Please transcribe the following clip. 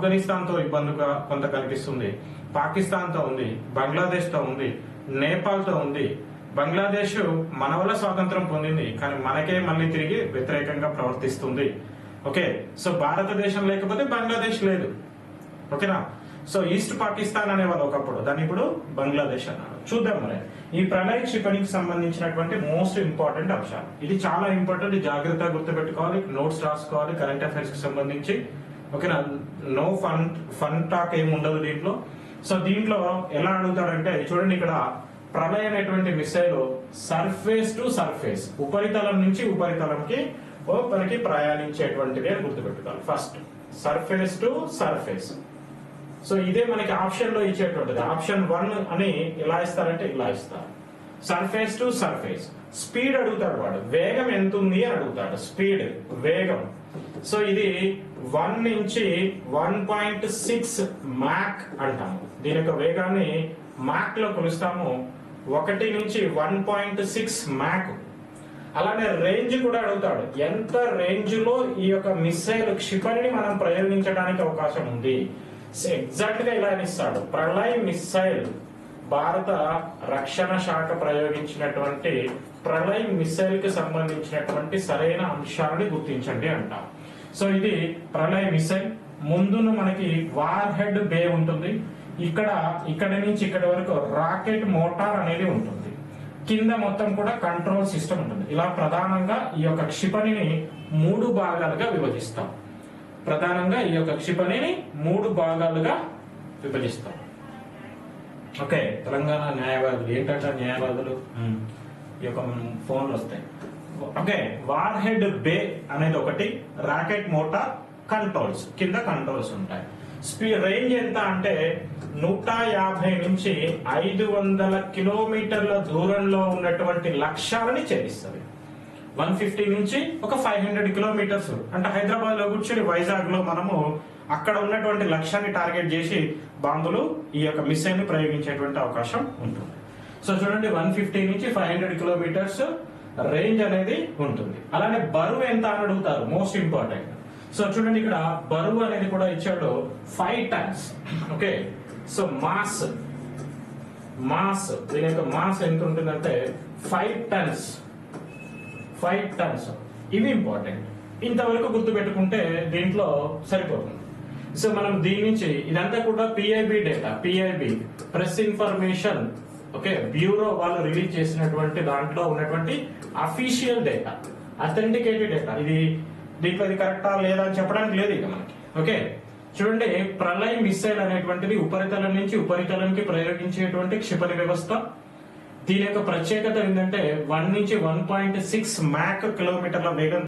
ఆఫ్ఘనిస్తాన్తో ఇబ్బందిగా కొంత కనిపిస్తుంది పాకిస్తాన్తో ఉంది బంగ్లాదేశ్తో ఉంది నేపాల్తో ఉంది. బంగ్లాదేశ్ మన వల్ల స్వాతంత్రం పొందింది కానీ మనకే మళ్ళీ తిరిగి వ్యతిరేకంగా ప్రవర్తిస్తుంది. ఓకే సో భారతదేశం లేకపోతే బంగ్లాదేశ్ లేదు. ఓకేనా? సో ఈస్ట్ పాకిస్తాన్ అనేవాళ్ళు ఒకప్పుడు దాన్ని ఇప్పుడు బంగ్లాదేశ్ అన్నారు. చూద్దాం మరి. ఈ ప్రళయ క్షిపణికి సంబంధించినటువంటి మోస్ట్ ఇంపార్టెంట్ అంశాలు. ఇది చాలా ఇంపార్టెంట్ జాగ్రత్తగా గుర్తుపెట్టుకోవాలి నోట్స్ రాసుకోవాలి కరెంట్ అఫైర్స్కి సంబంధించి. ఓకేనా? నో ఫన్ ఫన్ టాక్ ఏమి ఉండదు దీంట్లో. సో దీంట్లో ఎలా అడుగుతాడంటే చూడండి ఇక్కడ ప్రళయ అనేటువంటి మిసైల్ సర్ఫేస్ టు సర్ఫేస్ ఉపరితలం నుంచి ఉపరితలంకి ఓ మనకి ప్రయాణించేటువంటిది అని గుర్తుపెట్టుకోవాలి. First surface to surface so ఇదే మనకి ఆప్షన్లో ఇచ్చేటువంటిది. ఆప్షన్ వన్ అని ఎలా ఇస్తారంటే ఇలా ఇస్తారు. సర్ఫేస్ టు సర్ఫేస్ స్పీడ్ అడుగుతాడు వాడు. వేగం ఎంత ఉంది అని అడుగుతాడు. స్పీడ్ వేగం. సో ఇది వన్ నుంచి వన్ పాయింట్ సిక్స్ మ్యాక్ అంటాము. దీని యొక్క వేగాన్ని మ్యాక్లో కొలుస్తాము. ఒకటి నుంచి వన్ పాయింట్ సిక్స్ మ్యాక్. అలానే రేంజ్ కూడా అడుగుతాడు. ఎంత రేంజ్లో ఈ యొక్క మిసైల్ క్షిపణిని మనం ప్రయోగించడానికి అవకాశం ఉంది. ఎగ్జాక్ట్గా ఇలా ఇస్తాడు. ప్రళయ్ మిసైల్ భారత రక్షణ శాఖ ప్రయోగించినటువంటి ప్రళయ్ మిసైల్కి సంబంధించినటువంటి సరైన అంశాలని గుర్తించండి అంటాం. సో ఇది ప్రళయ్ మిసైల్. ముందును మనకి వార్ హెడ్ బే ఉంటుంది. ఇక్కడ ఇక్కడ నుంచి ఇక్కడ వరకు రాకెట్ మోటార్ అనేది ఉంటుంది. కింద మొత్తం కూడా కంట్రోల్ సిస్టమ్ ఉంటుంది. ఇలా ప్రధానంగా ఈ యొక్క క్షిపణిని మూడు భాగాలుగా విభజిస్తాం. ప్రధానంగా ఈ యొక్క క్షిపణిని మూడు భాగాలుగా విభజిస్తాం. ఓకే తెలంగాణ న్యాయవాదులు. ఏంటంటే న్యాయవాదులు? ఈ యొక్క ఫోన్లు వస్తాయి. ఓకే వార్ హెడ్ బే అనేది ఒకటి రాకెట్ మోటార్ కంట్రోల్స్ కింద కంట్రోల్స్ ఉంటాయి. స్పీడ్ రేంజ్ ఎంత అంటే నూట యాభై నుంచి ఐదు వందల కిలోమీటర్ల దూరంలో ఉన్నటువంటి లక్ష్యాలని ఛేదిస్తుంది వన్ ఫిఫ్టీ నుంచి ఒక ఫైవ్ హండ్రెడ్ కిలోమీటర్స్. అంటే హైదరాబాద్లో కూర్చొని వైజాగ్లో మనము అక్కడ ఉన్నటువంటి లక్ష్యాన్ని టార్గెట్ చేసి బాంబులు ఈ యొక్క మిసైల్ ప్రయోగించేటువంటి అవకాశం ఉంటుంది. సో చూడండి వన్ ఫిఫ్టీ నుంచి ఫైవ్ హండ్రెడ్ కిలోమీటర్స్ రేంజ్ అనేది ఉంటుంది. అలానే బరువు ఎంత అని అడుగుతారు మోస్ట్ ఇంపార్టెంట్. సో చూడండి ఇక్కడ బరువు అనేది కూడా ఇచ్చాడు five tons. Okay? So mass mass దీని యొక్క మాస్ ఎంత ఉంటుందంటే ఫైవ్ టన్స్. Five tons. ఇవి ఇంపార్టెంట్. ఇంతవరకు గుర్తు పెట్టుకుంటే దీంట్లో సరిపోతుంది. సో మనం దీని నుంచి ఇదంతా కూడా PIB data PIB press information okay bureau వాళ్ళు రిలీజ్ చేసినటువంటి దాంట్లో ఉన్నటువంటి అఫీషియల్ డేటా అథెంటికేటెడ్ డేటా ఇది దీంట్లో ఇది కరెక్టా లేదా అని చెప్పడానికి లేదు ఇక మనకి ఓకే చూడండి ప్రళయ మిస్సైల్ అనేటువంటిది ఉపరితలం నుంచి ఉపరితలంకి ప్రయోగించేటువంటి క్షిపణి వ్యవస్థ. దీని యొక్క ప్రత్యేకత ఏంటంటే వన్ నుంచి వన్ పాయింట్ సిక్స్ మ్యాక్ కిలోమీటర్ల వేగం